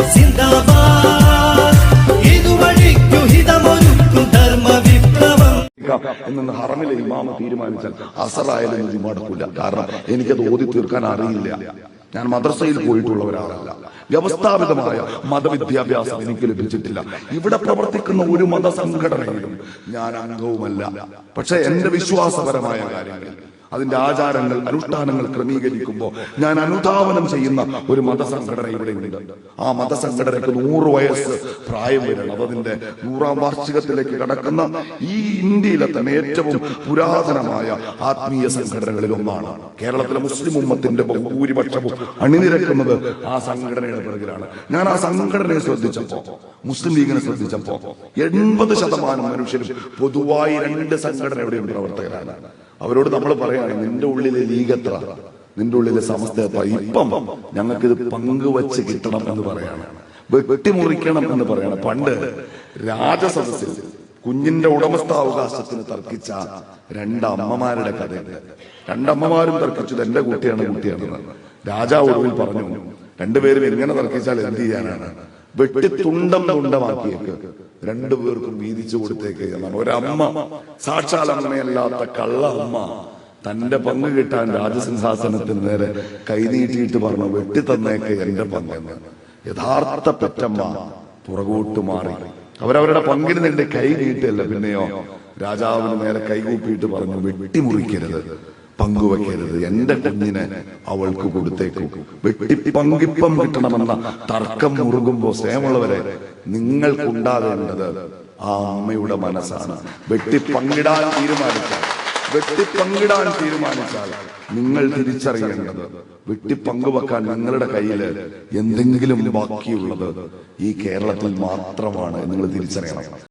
വിപ്ലവം? ഹറമിലെ ഇമാമ തീരുമാനിച്ചാൽ അസറായാലും ഇത് മടക്കില്ല കാരണം എനിക്കത് ഓതി തീർക്കാൻ അറിയില്ല. ഞാൻ മദ്രസയിൽ പോയിട്ടുള്ള ഒരാളല്ല വ്യവസ്ഥാപിതമായ മതവിദ്യാഭ്യാസം എനിക്ക് ലഭിച്ചിട്ടില്ല. ഇവിടെ പ്രവർത്തിക്കുന്ന ഒരു മതസംഘടനയിലും ഞാൻ അംഗവുമല്ല. പക്ഷെ എന്റെ വിശ്വാസപരമായ കാര്യങ്ങളിൽ അതിന്റെ ആചാരങ്ങൾ അനുഷ്ഠാനങ്ങൾ ക്രമീകരിക്കുമ്പോൾ ഞാൻ അനുധാവനം ചെയ്യുന്ന ഒരു മതസംഘടന ഇവിടെയുണ്ട്. ആ മതസംഘടനയ്ക്ക് നൂറ് വയസ്സ് പ്രായം വരണം അതതിന്റെ നൂറാം വാർഷികത്തിലേക്ക് കടക്കുന്ന ഈ ഇന്ത്യയിലെ തന്നെ ഏറ്റവും പുരാതനമായ ആത്മീയ സംഘടനകളിൽ ഒന്നാണ്. കേരളത്തിലെ മുസ്ലിം ഉമ്മത്തിന്റെ ഭൂരിപക്ഷവും അണിനിരക്കുന്നത് ആ സംഘടനയുടെ പിറകിലാണ്. ഞാൻ ആ സംഘടനയെ ശ്രദ്ധിച്ചപ്പോ മുസ്ലിം ലീഗിനെ ശ്രദ്ധിച്ചപ്പോ എൺപത് ശതമാനം മനുഷ്യരും പൊതുവായി രണ്ട് സംഘടനയുടെയും പ്രവർത്തകരാണ്. അവരോട് നമ്മൾ പറയാണ് നിന്റെ ഉള്ളിലെ ലീഗത്ര നിന്റെ ഉള്ളിലെ സമസ്ത ഇപ്പം ഞങ്ങൾക്കിത് പങ്കുവച്ച് കിട്ടണം എന്ന് പറയാണ്. വെട്ടിമുറിക്കണം എന്ന് പറയാണ്. പണ്ട് രാജസദസ്സിൽ കുഞ്ഞിന്റെ ഉടമസ്ഥാവകാശത്തിന് തർക്കിച്ച രണ്ടമ്മമാരുടെ കഥയുണ്ട്. രണ്ടമ്മമാരും തർക്കിച്ചത് എന്റെ കുട്ടിയാണ് കുട്ടിയാണ് രാജാവ് ഒടുവിൽ പറഞ്ഞു രണ്ടുപേരും എങ്ങനെ തർക്കിച്ചാൽ എന്ത് ചെയ്യാനാണ്? വെട്ടി തുണ്ടം തുണ്ടമാക്കിയേക്ക് രണ്ടുപേർക്കും വീതിച്ചു കൊടുത്തേക്ക് എന്നാണ്. ഒരമ്മ സാക്ഷാൽ അമ്മയല്ലാത്ത കള്ള അമ്മ തന്റെ പങ്ക് കിട്ടാൻ രാജസിംഹാസനത്തിന് നേരെ കൈനീട്ടിയിട്ട് പറഞ്ഞു വെട്ടി തന്നേക്ക് എന്റെ പങ്കെന്ന് യഥാർത്ഥ പെറ്റമ്മ പുറകോട്ട് മാറി. അവരവരുടെ പങ്കിന് നിന്റെ കൈ നീട്ടിയല്ല പിന്നെയോ രാജാവിന് നേരെ കൈകൂപ്പിയിട്ട് പറഞ്ഞു വെട്ടിമുറിക്കരുത്. പങ്കുവെക്കരുത്. എന്റെ കുഞ്ഞിനെ അവൾക്ക് കൊടുത്തേക്കും. വെട്ടി പങ്കിപ്പം കിട്ടണമെന്ന തർക്കം മുറുകുമ്പോ സ്നേഹമുള്ളവരെ നിങ്ങൾക്കുണ്ടാകേണ്ടത് ആ അമ്മയുടെ മനസ്സാണ്. വെട്ടി പങ്കിടാൻ തീരുമാനിച്ചാൽ വെട്ടി പങ്കിടാൻ തീരുമാനിച്ചാൽ നിങ്ങൾ തിരിച്ചറിയേണ്ടത് വെട്ടി പങ്കുവെക്കാൻ നിങ്ങളുടെ കയ്യിൽ എന്തെങ്കിലും ബാക്കിയുള്ളത് ഈ കേരളത്തിൽ മാത്രമാണ് നിങ്ങൾ തിരിച്ചറിയണം.